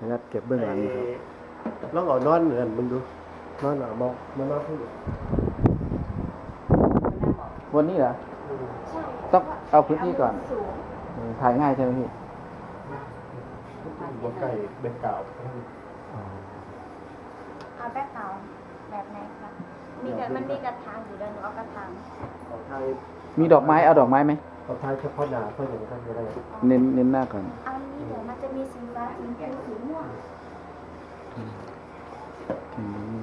ขออนุญาตเก็บเบื้องหลังนะครับลองเอานอนเหมือนมึงดูนอนเอามองมานอนที่วันนี้เหรอ ใช่ต้องเอาพื้นที่ก่อน สูงเออถ่ายง่ายใช่ไหมพี่บนไก่เบ็ดเก่าเอาแบ็คเกราวด์แบบไหนคะมีกระมันมีกระถางอยู่เดินเอากระถางเอาไทยมีดอกไม้เอาดอกไม้ไหม เอาไทยเฉพาะหนาเพื่ออย่างนั้นก็ได้เน้นเน้นหน้าก่อนเอานี่เดี๋ยวมันจะมีสีฟ้าสีเขียวสีม่วงอืม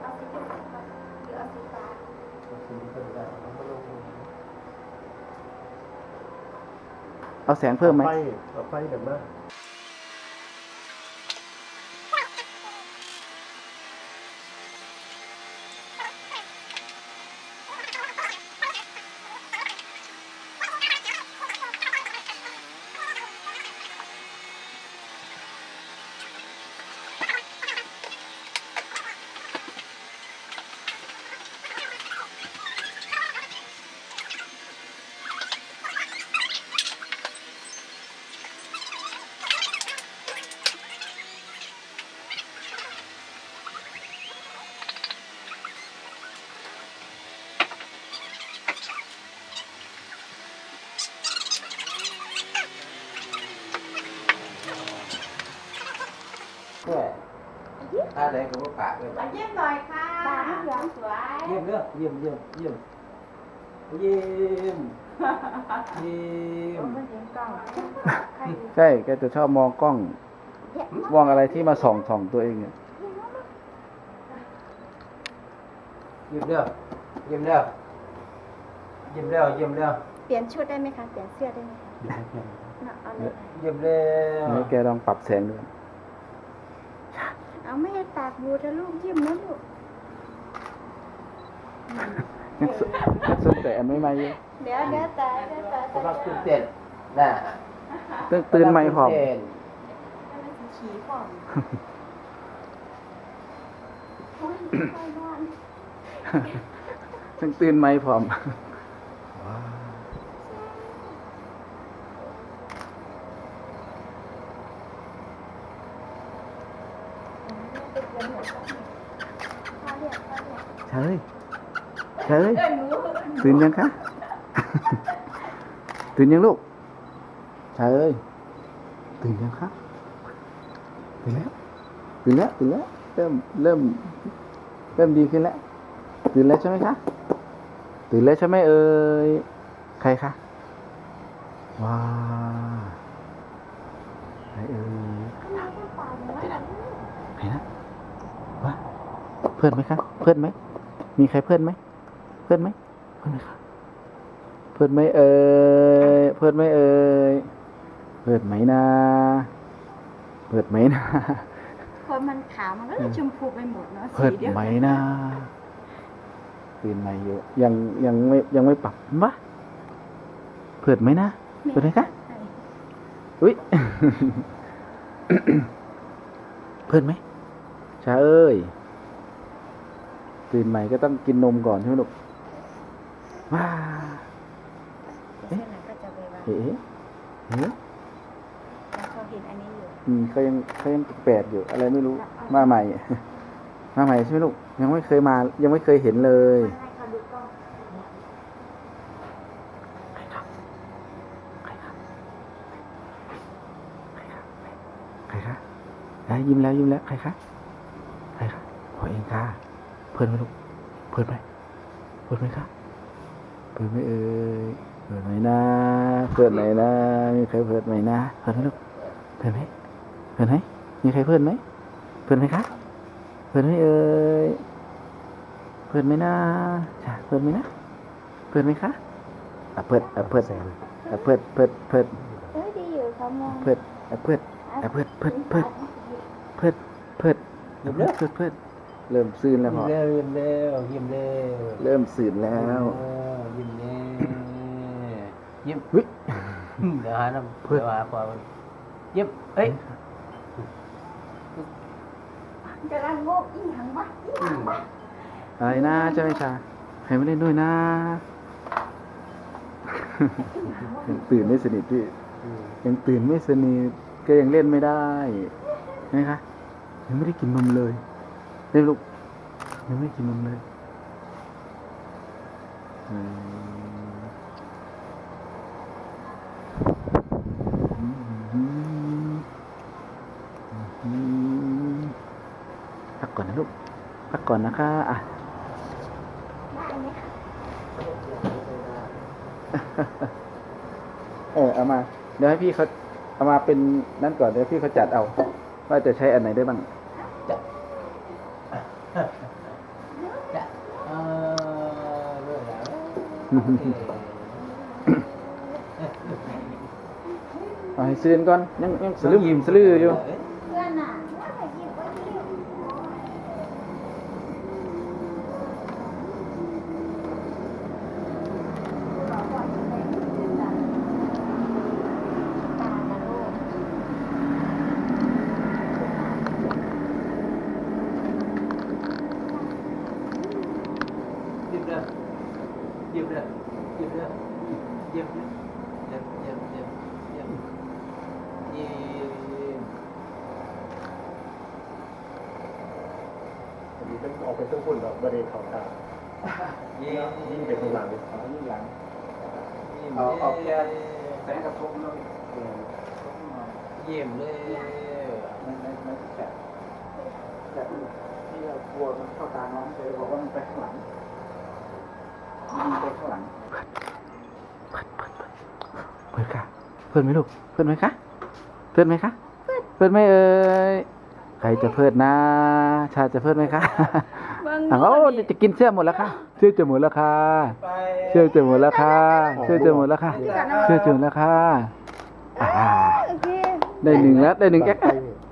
เอาสีเขียวหรือเอาสีฟ้าสีนี้ก็ได้เอามาลงเอาแสงเพิ่มไหมไฟเอาไฟเดี๋ยวมา แค่ ตาแดงกับว่าปากเลยมาเยี่ยมหน่อยค่ะตาเหลืองสวยเยี่ยมเด้อเยี่ยมเยี่ยมเยี่ยมเยี่ยมเยี่ยมมันเห็นกล้องใครดูใช่แกจะชอบมองกล้อง มองอะไรที่มาส่องส่องตัวเองเนี่ยเยี่ยมเร็วเยี่ยมเร็วเยี่ยมเร็วเยี่ยมเร็วเปลี่ยนชุดได้ไหมคะ เปลี่ยนเสื้อได้ไหมคะน่ะเอาเลยเยี่ยมเร็วให้แกลองปรับแสงดู เอาไม่ให้ปากบูดนะลูกยิ้มนะลูกนักสนักสนแต่อันไม่มาเยอะเดี๋ยวเดี๋ยวแต่เดี๋ยวแต่กำลังตื่นเต้นน่ะตื่นตื่นไม่พร้อมกำลังตื่นเต้นขี่ก่อนโอ้ยไปนอนต้องตื่นไม่พร้อม เฉยเฉยตื่นยังคะ ตื่นยังลูกเฉยตื่นยังคะตื่นแล้วตื่นแล้วตื่นแล้วเริ่มเริ่มเริ่มดีขึ้นแล้วตื่นแล้วใช่ไหมคะตื่นแล้วใช่ไหมเอ่ยใครคะว้าใครเอ่ยใครนะว้าเพื่อนไหมคะเพื่อนไหม มีใครเพื่อนไหม เพื่อนไหม เพื่อนไหมคะเพื่อนไหมเอ่ย เพื่อนไหมเอ่ย เพื่อนไหมนะ เพื่อนไหมนะคนมันขาวมันก็เลยชมพูไปหมดเนาะเพิ่สีดเดียวไหมนะตื่นไหมเยอะยังยังไม่ยังไม่ปรับวะเพิ่ดไหมนะเพิ่ดไหมคะอุ้ย เพิ่ดไหมชาเอ้ย ตื่นใหม่ก็ต้องกินนมก่อนใช่ไหมลูกว้าเส้นไหนก็จะไปวางเอ๊ะเอ๊ะแล้วเขาเห็นอันนี้อยู่อืมเขายังเขายังแปลกๆอยู่ อะไรไม่รู้มาใหม่ มาใหม่ใช่ไหมลูก ยังไม่เคยมา ยังไม่เคยเห็นเลยมาให้เขาดูกล้องใครคะไหนยิ้มแล้วยิ้มแล้วใครคะใครคะพอเองค่ะ เพื่อนไหมลูกเพื่อนไหมเพื่อนไหมคะเพื่อนไหมเอ่ยเพื่อนไหมนะเพื่อนไหนนะมีใครเพื่อนไหมนะเพื่อนไหมลูกเพื่อนไหมเพื่อนไหมมีใครเพื่อนไหมเพื่อนไหมคะเพื่อนไหมเอ่ยเพื่อนไหมนะจ้ะเพื่อนไหมนะเพื่อนไหมคะอะเพื่อนอะเพื่อนอะเพื่อนเพื่อนเพื่อนเอ้ยดีอยู่เขามองเพื่อนอะเพื่อนอะเพื่อนเพื่อนเพื่อนเพื่อนเพื่อนเพื่อน เพื่อนเพื่อนเริ่มซื่นแล้วพอเร็วเยี่ยมเร็วเยี่ยมเร็วเริ่มสื่นแล้วเยี่ยมเร็วเยี่ยมวิเดี๋ยวหาน้ำเพื่อนเดี๋ยวหาพอมันเยี่ยมเอ้ยจะรันโงกอีหยังวะอีหยังวะอะไรนะเจ้าไอชาให้มาเล่นด้วยนะยังตื่นไม่สนิทพี่อืมยังตื่นไม่สนิทก็ยังเล่นไม่ได้นะคะยังไม่ได้กินนมเลย เล่นลูกยังไม่กินนมเลยพักก่อนนะลูกพักก่อนนะคะอะเออเอามา เดี๋ยวให้พี่เขาเอามาเป็นนั่นก่อนเดี๋ยวพี่เขาจัดเอา ว่าจะใช้อันไหนได้บ้าง จะเออเรื่องแล้วโอ เคเอาให้ซื้อก่อน ยังยังสลืมยิ้มสลืออยู่ เพื่อนน่ะว่าไปหยิบไว้ที่บอกก่อนจะได้เงินจ้ะตานะลูก ยิ้มเลยยิ้มเลยยิ้มเลยยิ้มเลยยิ้มยิ้มยิ้มยิ้มยิ้ม อันนี้ เป็นออกเป็นเครื่องพุ่นแบบบริเวณเขาตายิ้มยิ่งเป็นข้างหลังเอายิ่งหลังยิ้มเอาเอาแค่แสงกระทบเลยยิ้มเลยไม่ไม่ไม่แฉะแฉะที่เรากลัวมันเข้าตาน้องเลยบอกว่ามันไปข้างหลังมันไปข้างหลังเพื่อนค่ะเพื่อนไหมลูกเพื่อนไหมคะเพื่อนไหมคะเพื่อนไหมเอ่ย ใครจะเพื่อนนะ ชาจะเพื่อนไหมคะเบิ่งอ้าวจะกินเสื้อหมดแล้วค่ะเสื้อจะหมดแล้วค่ะไปเสื้อจะหมดแล้วค่ะเสื้อจะหมดแล้วค่ะเสื้อจะหมดแล้วค่ะอ่าโอเคได้หนึ่งแล้วได้หนึ่งแอค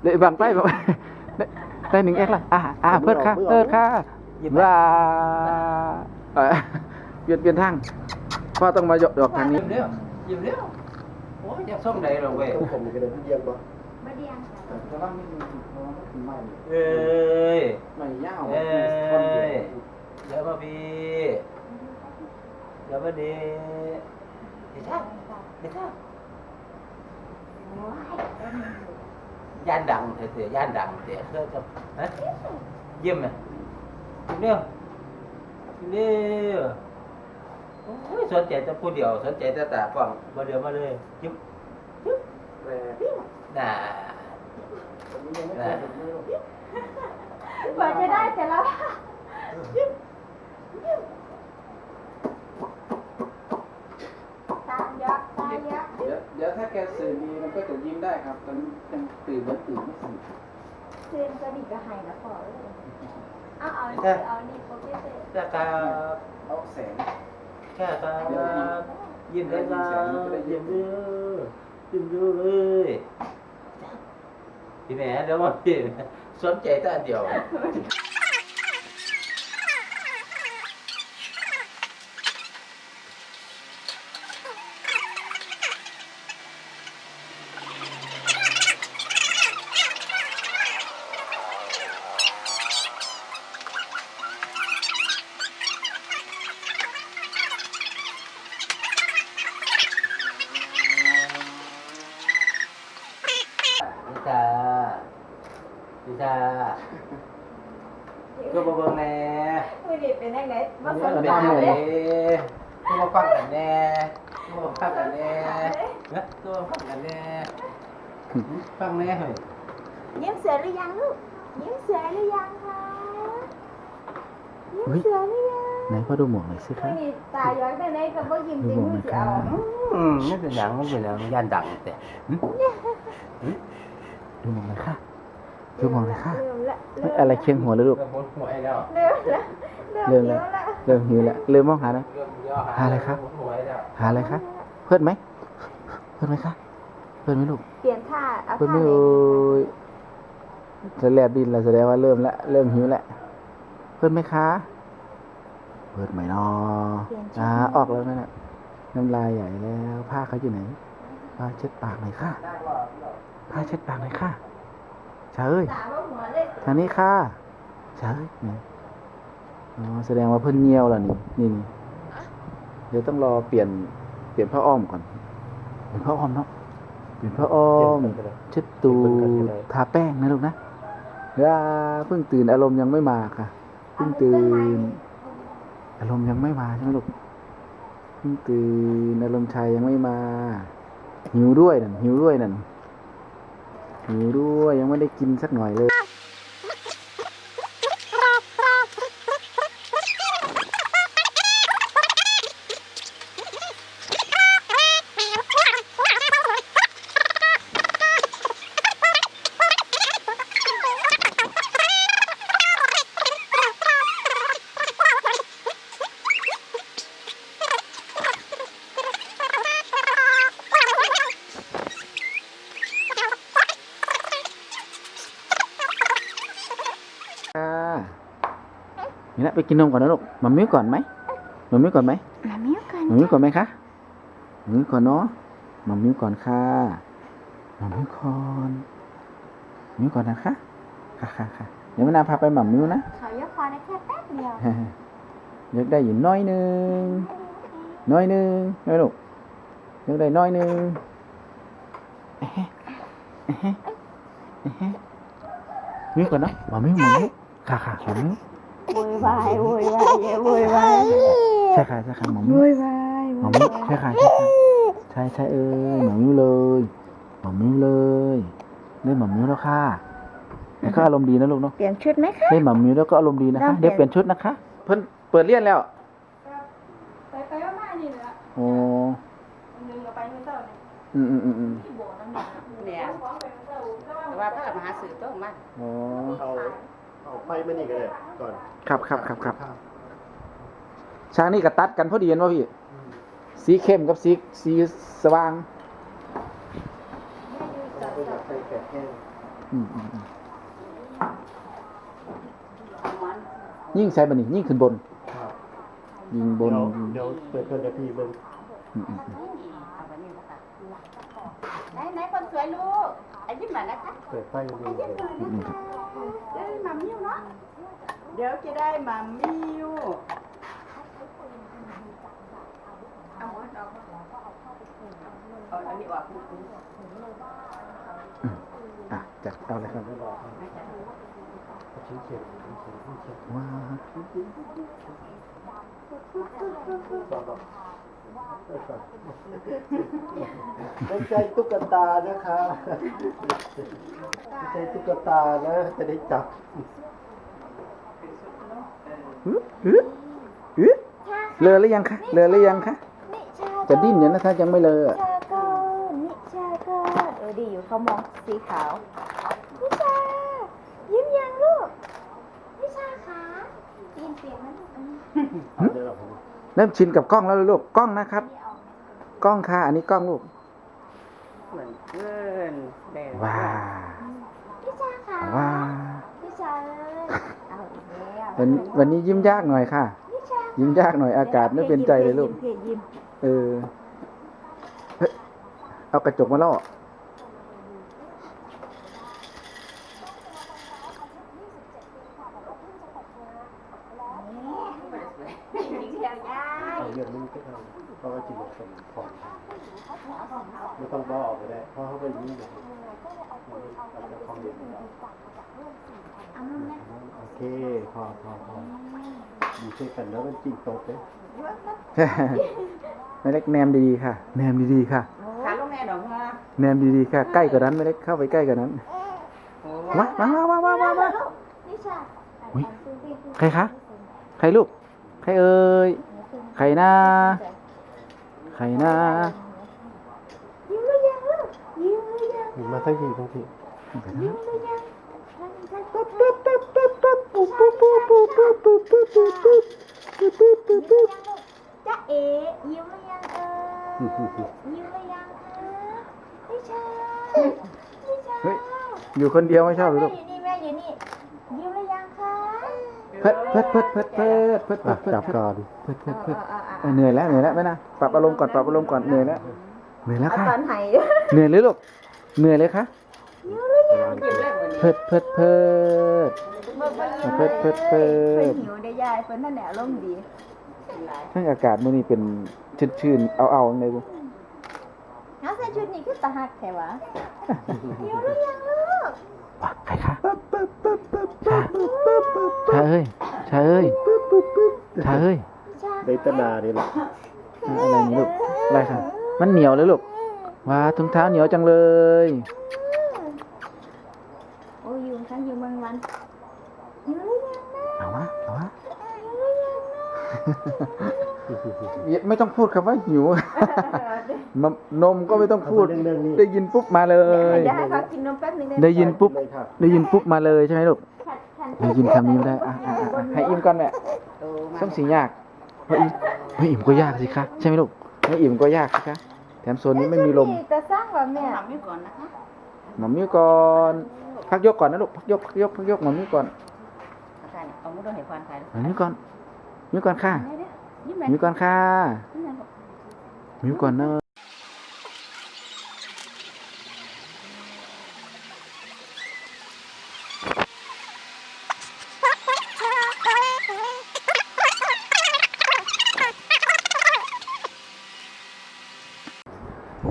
ได้บางไปบอกได้ได้หนึ่งแอคละอ่าอ่าเพิ่ดค่ะ เพิ่ดค่ะว้าเอ่อเปลี่ยนเปลี่ยนทางพ่อต้องมาหยอกหยอกทางนี้ยิ้มเร็วยิ้มเร็วโอ้ยอยากส่งไหนหรอกเว้ยต้องผมมีกระเด็นเยี่ยมปะมา เดียงค่ะระวังนิดนึงระวังถึงใหม่เอ้ยใหม่ยาวเอ้ยเดี๋ยวมาพี่เดี๋ยวมาดีเดี๋ยวท่าเดี๋ยวท่าว้ายย่านดังเถอะเถอะย่านดังเถอะเพื่อกับฮะเยี่ยมไหมยิ้มเร็วยิ้มเร็วโอ้ยสนใจแต่ผู้เดียวสนใจแต่ตากล้องมาเดียวมาเลยยิ้ม น่าน่ากว่าจะได้แต่ละตายักษ์ตายักษ์เดี๋ยวเดี๋ยวถ้าแกสื่อดีมันก็จะยิ้มได้ครับ ตอนนี้ยังตื่นแล้วตื่นไม่สนิทเซนกระดิกกระหายนะพอเลยเอาเอาเอานี่โปรเกสแค่ครับเอาแสงแค่ครับยิ้มได้ครับยิ้มเด้อยิ้มเด้อเลย พี่แม่เดี๋ยวมาพี่สนใจแต่อันเดียว นิชานิชาก็บ่เบิ่งแน่ ไม่ได้เป็นยังไงมาส ก็ น เป็น ตา จัง เล ได๋ ย ก็มาฟังกันแน่ก็มาฟังกันแน่เนะก็มาฟังกันแน่ฟังแน่เฮ้ย ยิ้มเสือหรือยังลูก ยิ้มเสือหรือยังคะยิ้มเสือหรือยังไหนพ่อดูหมวกหน่อยสิคไม่รับมีตาย้อยไปไหนก็บ่ยิ้มจริงมือสิเอาอืมไม่เป็นหยังไม่เป็นหยังย่านดังแต่หึดูหมวกหน่อยค่ะดูหมวกหน่อยค่ะเริ่มละเฮ้ยอะไรเคียงหัวเลยลูกเริ่มปวดหัวแล้วเริ่มละเริ่มแล้วเริ่มหิวแล้วเริ่มมองหาแล้วเริ่มย่อหาอะไรครับปวดหัวแล้วหาอะไรคะเพื่อนไหมเพื่อนไหมคะเพื่อนไหมลูกเปลี่ยนท่าเอาเพื่อนท่าไม่ไหนโอ้ย จะแลบดินแล้วแสดงว่าเริ่มแล้วเริ่มหิวแล้วเพื่อนไหมคะ เพื่อนไหมนออ่าออกแล้วนั่นแหละน้ำลายใหญ่แล้วผ้าเขาอยู่ไหนผ้าเช็ดปากหน่อยค่ะผ้าเช็ดปากหน่อยค่ะเชยตาบ่หัวเลยทางนี้ค่ะเชยนี่อ๋อแสดงว่าเพื่อนเงียวแล้วนี่นี่นี่เดี๋ยวต้องรอเปลี่ยนเปลี่ยนผ้าอ้อมก่อนเปลี่ยนผ้าอ้อมเนาะเปลี่ยนผ้าอ้อมเปลี่ยนกันก็ได้เช็ดตูเปลี่ยนกันก็ดได้ทาแป้งนะลูกนะอ ยาเพิ่งตื่นอารมณ์ยังไม่มาค่ะ เพิ่งตื่น อารมณ์ยังไม่มาใช่ไหมลูก เพิ่งตื่นอารมณ์ชายยังไม่มา หิวด้วยนั่นหิวด้วยนั่นหิวด้วยยังไม่ได้กินสักหน่อยเลย ไปกินนมก่อนนะลูกมัมมิ้วก่อนไหมมัมมิ้วก่อนไหมมามิ้วกันมัมมิ้วก่อนไหมคะมัมมิ้วก่อนเนาะมัมมิ้วก่อนค่ะมัมมิ้วก่อนมัมมิ้วก่อนนะคะค่ะค่ะค่ะเดี๋ยวมานาวพาไปมัมมิ้วนะเขายกคอได้แค่แป๊บเดียวยกได้อยู่น้อยหนึ่งน้อยหนึ่งน้อยลูกยกได้น้อยหนึ่งเอ๊ะเอ๊ะเอ๊ะมิ้วก่อนเนาะมัมมิ้วมัมมิ้วค่ะค่ะมัมมิ้ว โวยวายโวยวายอย่าโวยวายใช่ค่ะใช่ค่ะหมอโวมิ้วยวายหมอมิ้วใช่ค่ะใช่ค่ะใช่ใช่เอ้ยหมอมิ้วเลยหมอมิ้วเลยเล่นหมอมิ้วแล้วค่ะแล้วก็อารมณ์ดีนะลูกเนาะเปลี่ยนชุดไหมคะเล่นหมอมิ้วแล้วก็อารมณ์ดีนะคะต้องเปลี่เดี๋ยยนวเปลี่ยนชุดนะคะ เพิ่นเปิดเรียนแล้วไปไปว่ามานี่แหละโอ้อันหนึงก็ไปเมื่อเช้านี่อืมอืมอืมอืมที่โบสถ์นั่นน่ะเนี่ยของไปเมื่อเช้าแล้วว่าแต่ว่าพระมหาสื่อต้องมาโอ้ เอาเอาไฟมานี่ก็ได้ก่อนครับครับครับครับช้างนี่ก็ตัดกันพอดีเห็นป่ะพี่ สีเข้มกับสีสีสว่างใส่แกะแห้งอืมอืมอืมยิ่งใช้บันนี้ยิ่งขึ้นบนครับยิงบนเดี๋ยวเดี๋ยวเปิดเครื่องกะทิเบิ่งอืมอืมอืมเอาไปนี่นะคะไหนไหนคนสวยลูกอายิ้มหน่อยนะคะเปิดไฟมานี่เลยอืมอืมครับ เดี๋ยวมามิวเนาะเดี๋ยวจะได้มามิวเอาหมดเอาเอาอันนี้ออกอะจัดเอาเลยครับชิ้นเขียนชิ้นเขียนชิ้นเขียนว้าวต่อต่อ ไม่ใช่ตุ๊กตานะคะไม่ใช่ตุ๊กตานะ จะได้จับอื้ออื้ออื้อเลอหรือยังคะเลอหรือยังคะนิชาจะดิ้นอยู่นะถ้ายังไม่เลออะชาโกนิชาโกเออดีอยู่เขามองสีขาวนิชายิ้มยังลูกนิชาคะยินเสียงไหมลูกอันนี้เดี๋ยวเราผมเริ่มชินกับกล้องแล้วลูกกล้องนะครับเอากล้องค่ะอันนี้กล้องลูก เหมือนเพื่อนเด่นว้านิชาคะว้านิชาเอ้ยเอาอีกแล้ววันวันนี้ยิ้มยากหน่อยค่ะนิชายิ้มยากหน่อยอากาศไม่เป็นใจเลยลูกเพยิ้มเออเฮ้ยเอากระจกมาล่อยิ้มเชียวยายเอาเรื่องนี้ก็เอาเพราะว่าจิตสมผ่อน ไม่ต้องบอกออกไปได้เพราะเขาไปยิ่งเลยอาจจะคอมเมนต์เอานุ่มนะโอเคพอพอพอดีช่วยกันแล้วมันจริงตกเลยไม่เล็กแนมดีๆค่ะ แนมดีๆค่ะขาลูกแม่ดอกมาแนมดีๆค่ะ ใกล้กว่านั้นไม่เล็กเข้าไปใกล้กว่านั้นโอ้มามามามามามามานิชาอุ๊ยใครคะ ใครลูก ใครเอ่ย ใครนะ ใครนะ หยิบมาทั้งทีทั้งทีจ้าเอ๋ยิ้มหรือยังเอ่ยยิ้มหรือยังเอ่ยไม่ชอบไม่ชอบเฮ้ยอยู่คนเดียวไม่ชอบหรือลูกอยู่นี่แม่อยู่นี่ยิ้มหยังคะเพิดเพิดเพิดเพิดเพิดเพิดเพิดจับก่อนเพิดเพิดเพิดเหนื่อยแล้วเหนื่อยแล้วไหมนะปรับอารมณ์ก่อนปรับอารมณ์ก่อนเหนื่อยแล้วเหนื่อยแล้วค่ะเหนื่อยหรือลูก เหนื่อยเลยคะยิ้มหรือยังยิ้มได้เหมือนเพิดเพิดเพิดเบิ่งว่ายิ้มเพิดเพิดเพิดเพิ่นหิวได้ยายเพิ่นนั่นแหละอารมณ์ดีกินหลายทั้งอากาศมื้อนี้เป็นชื้นๆเอาๆจังไดบุเอาใส่ชุดนี้คือตาหักแค่วะหิวหรือยังลูกว่ะใครคะชาชาเอ้ยชาเอ้ยชาเอ้ยชาในตนานี่แหละอะไรนี่ลูกอะไรคะมันเหนียวเลยลูก ว้าถุงเท้าเหนียวจังเลย โอ้ยอยู่ข้างอยู่เมืองวันหิวหรือยังนะเอาวะเอาวะหิวหรือยังนะไม่ต้องพูดคำว่าหิวมนมก็ไม่ต้องพูดเรื่องเรื่องนี้ได้ยินปุ๊บมาเลยเดี๋ยวให้เขากินนมแป๊บนึงได้ไหมได้ยินปุ๊บเลยค่ะได้ยินปุ๊บมาเลยใช่ไหมลูกขัดขัดได้ยินคำนี้ไม่ได้อะอะอะอะให้อิ่มก่อนแม่โตมาต้องสียากเพราะอิ่มไม่อิ่มก็ยากสิคะใช่ไหมลูกไม่อิ่มก็ยากสิคะ แถมโซนนี้ไม่มีลมแต่สร้างว่าแม่ทำไว้ก่อนนะคะหมอมมิ้วก่อนพักยกก่อนนะลูกพักยกพักยกพักยกหมอมมิ้วก่อนเอาค่ะเนี่ยเอามือโดนเห็นควันใครหมอมมิ้วก่อนมิ้วก่อนค่ะได้เด้อยิ้มเลยมิ้วก่อนค่ะยิ้มเลยบอกมิ้วก่อนเนอะ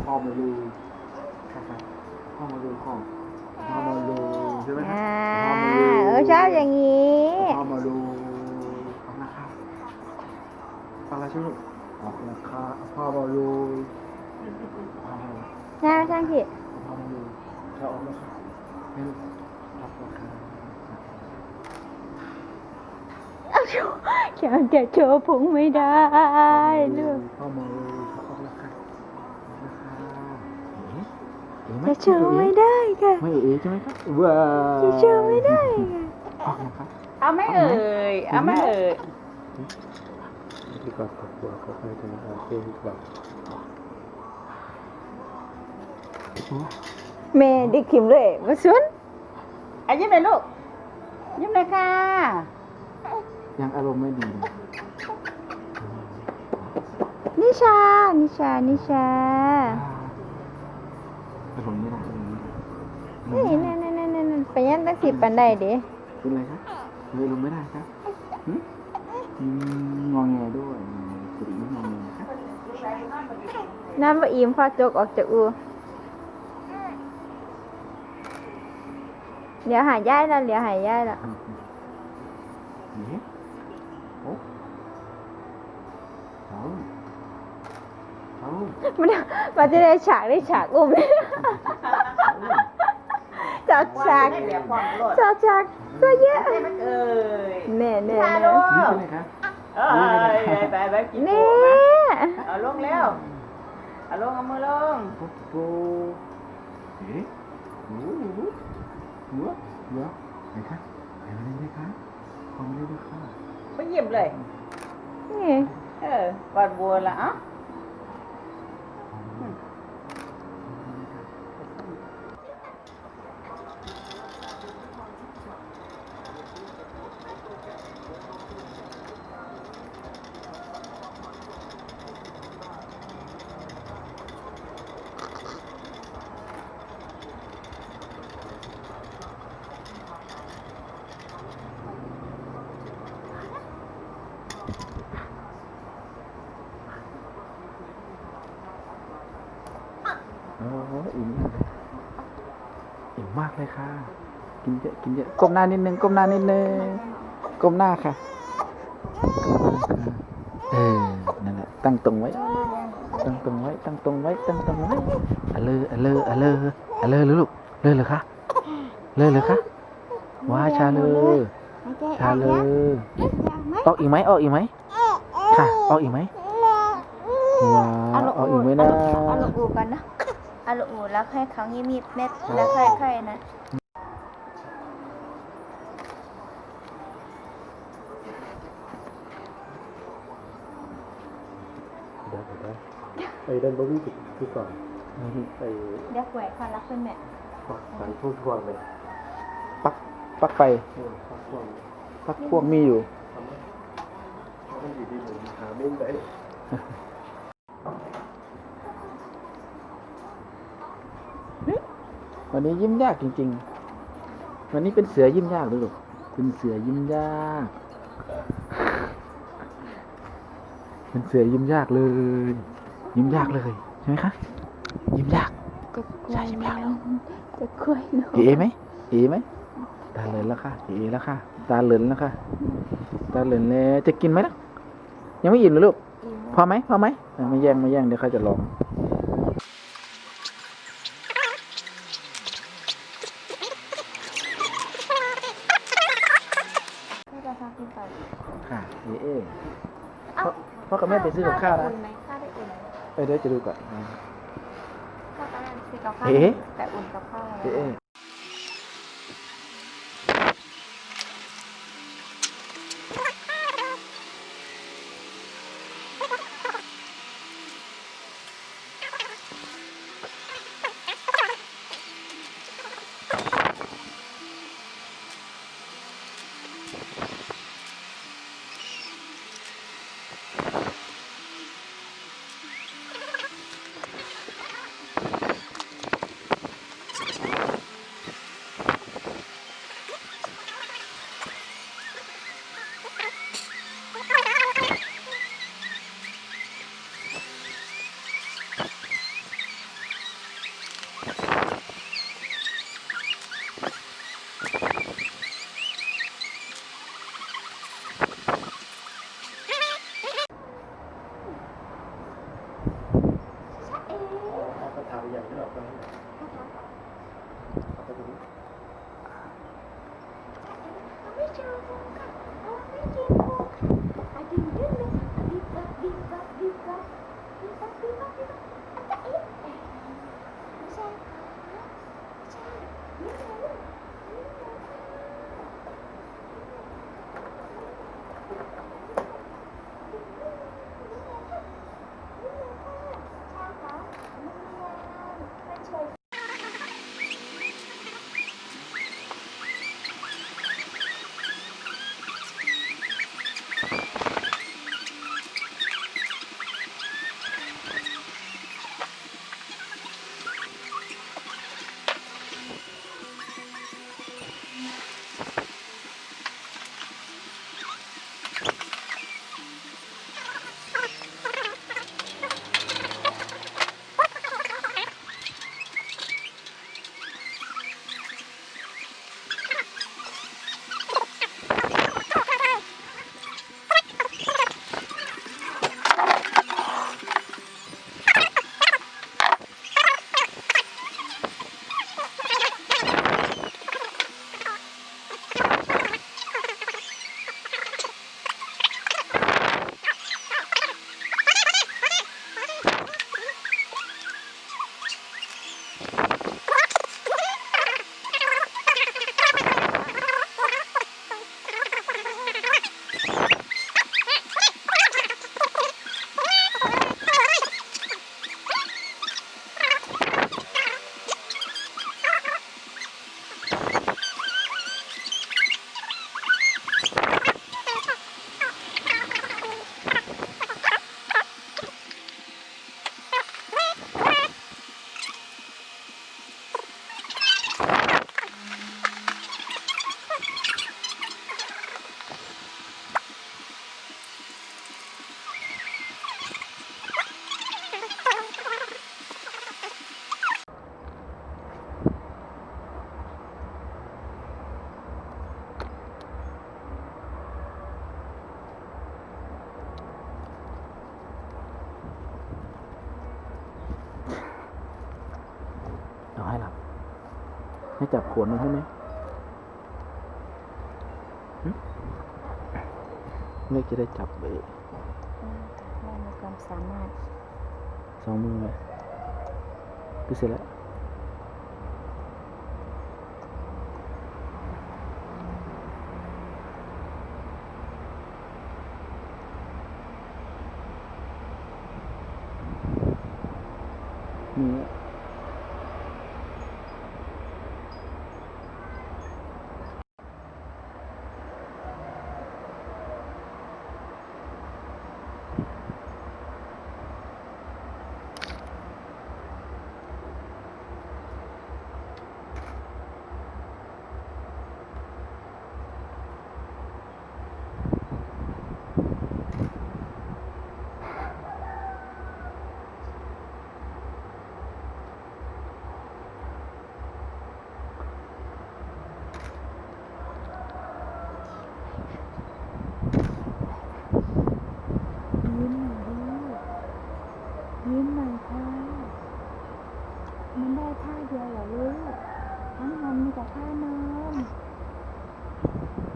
พ่อมาดูครับพ่อมาดูพ่อพ่อมาดูใช่ไหม อ่า พ่อมาดู เออชอบอย่างนี้ พ่อมาดูเอาละครับเอาละใช่ไหมออกราคาพ่อมาดูพ่อมาดูน่าช่างผิดพ่อมาดูจะออกราคาให้ลูกออกราคาเอาโชว์ยังจะโชว์พุงไม่ได้ลูกพ่อมาดูจะออกราคาราคาเอ๊ะเอ๊ะไหมจะโชว์ไม่ได้ค่ะไม่เอ๊ะใช่ไหมครับว้าจะโชว์ไม่ได้ค่ะออกนะครับเอาไหม่เอ่ยเอาไหม่เอ่ย ที่กอดครอบครัวเขาไปธนาคารเองแบบแม่ดิคิมเลยมาสวนอะยิ้มเลยลูก ยิ้มเลยค่ะ ยังอารมณ์ไม่ดี นิชา นิชา นิชาอารมณ์ไม่ได้นี่นั่นนั่นนั่นนั่นไปยันตั้งสิบปันได้เด้เป็นไรครับเลยอารมณ์ไม่ได้ครับ หึอืมงอแงด้วยสิริไม่งอแงนะครับน้ำบะอิ่มพอจกออกจากอูเดี๋ยวหายย่ายแล้วเดี๋ยวหายย่ายแล้วนี่โอ้เอาเอามันมันจะได้ฉากได้ฉากอุ้ม เลยจากฉากให้แบบความโลดจากฉากก็เยอะให้มันเอ่ยแน่แน่ค่ะแน่ลูกนี่เป็นไงครับเอ้ยไปไปกินแน่โป่งนะเอาลงแล้วเอาลงเอามือลงโอ้โหเอ๊ะโอ้โหหัวหัวไหนครับไหนมาเล่นด้วยครับขอมาเล่นด้วยครับไปยิ้มเลยนี่เออวาดบัวละอะ โอ้โหอิ่มมากเลยอิ่มมากเลยค่ะ กินเยอะ กินเยอะก้มหน้านิดนึงก้มหน้านิดนึงก้มหน้าค่ะก้มหน้าค่ะเออนั่นแหละตั้งตรงไว้ ตั้งตรงไว้ ตั้งตรงไว้ ตั้งตรงไว้อะเลออะเลออะเลออะเลอหรือลูกเลอเหรอคะเลอเหรอคะว้าชาเลอชาเลอออกอีกไหมออกอีกไหมค่ะออกอีกไหมว้าเอาวลูกออกอูอีกไหมเอานะลูกเอาลูกอูกันนะเอาลูกอูแล้วให้เขายิ้มยิ้มเม็ดแล้วค่อยๆนะ เดี๋ยวเดี๋ยว ไอ้ดันบวี่ที่ก่อนไอ้เดี๋ยวแหวกความรักเป็นแม่ปักสายทุ่งทวงเลยปักปักไฟเออปักทวงปักพวกมีอยู่ทำไมไม่อยู่ดีหนึ่งหาไม่ได้วันนี้ยิ้มยากจริง ๆ วันนี้เป็นเสือยิ้มยากเลยลูกเป็นเสือยิ้มยาก เป็นเสือยิ้มยากเลย ยิ้มยากเลยใช่ไหมคะ ยิ้มยากจะกล้ใช่วยยิ้มนยากแล้วมจะกล้วยนมเอ๋ไหมเอ๋ไหมตาเหลินแล้วค่ะเอ๋แล้วค่ะ ตาเหลินแล้วค่ะ ตาเหลินแล้วจะกินไหมล่ะ ยังไม่อิ่มเลยลูกอิ่มพอไหมพอไหมเออไม่แย่งไม่แย่งเดี๋ยวเขาจะลองให้เราทำกินไปค่ะเอ๋เอ๋พ่อพ่อกับแม่ไปซื้อกับข้าวนะได้อุ่นไหมข้าว ได้อุ่นไหมเออเดี๋ยวจะดูก่อนอ่าข้าวได้ซื้อกับข้าวเอ๊ะ แต่อุ่นกับข้าวแล้ว เอ๋เจับขวนมันใช่ไหมหึเลือกจะได้จับไปแม่มีความสามารถสองมือเลยก็เสร็จแล้ว นี่ มันได้ท่าเดียวเหรอลูกทั้งวันมีแต่ท่านอน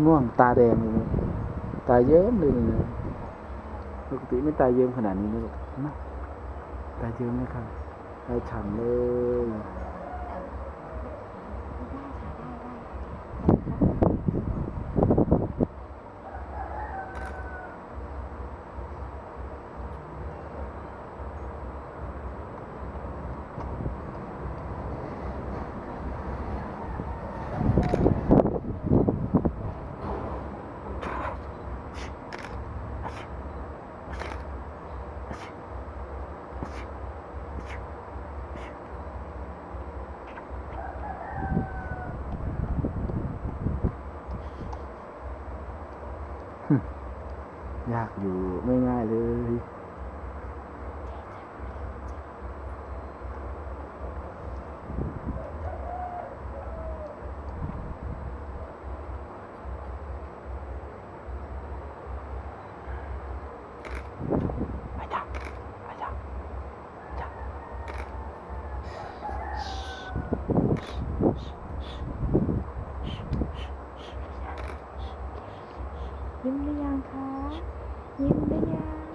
ง่วงตาแดงเลยลูกตาเยิ้มเลยนะปกติไม่ตาเยิ้มขนาดนี้นะลูกนะตาเยิ้มไหมครับตาฉ่ำเลย ได้ค่ะได้ได้ ยากอยู่ไม่ง่ายเลย ไปจ้ะไปจ้ะจ้ะ ยิ้มหรือยังคะยิ้มหรือยัง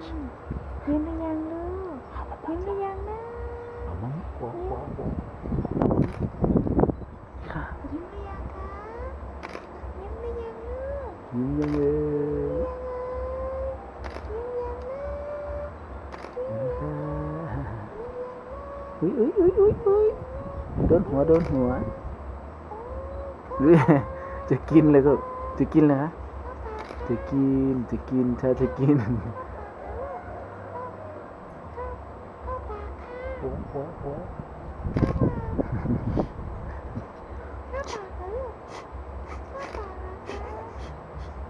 ยิ้มหรือยังลูกยิ้มหรือยังนะ เอามั้งหัวหัวหัวค่ะ ยิ้มหรือยังคะยิ้มหรือยังลูก ยิ้มยังเลย ยิ้มยังนะ อุ้ยอุ้ยอุ้ยอุ้ยอุ้ยโดนหัวโดนหัวหรือจะกินเลยก็จะกินเลยฮะจะกินจะกินถ้าจะกินหัวหัวหัว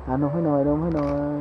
ข้านอานมให้หน่อยนมให้หน่อย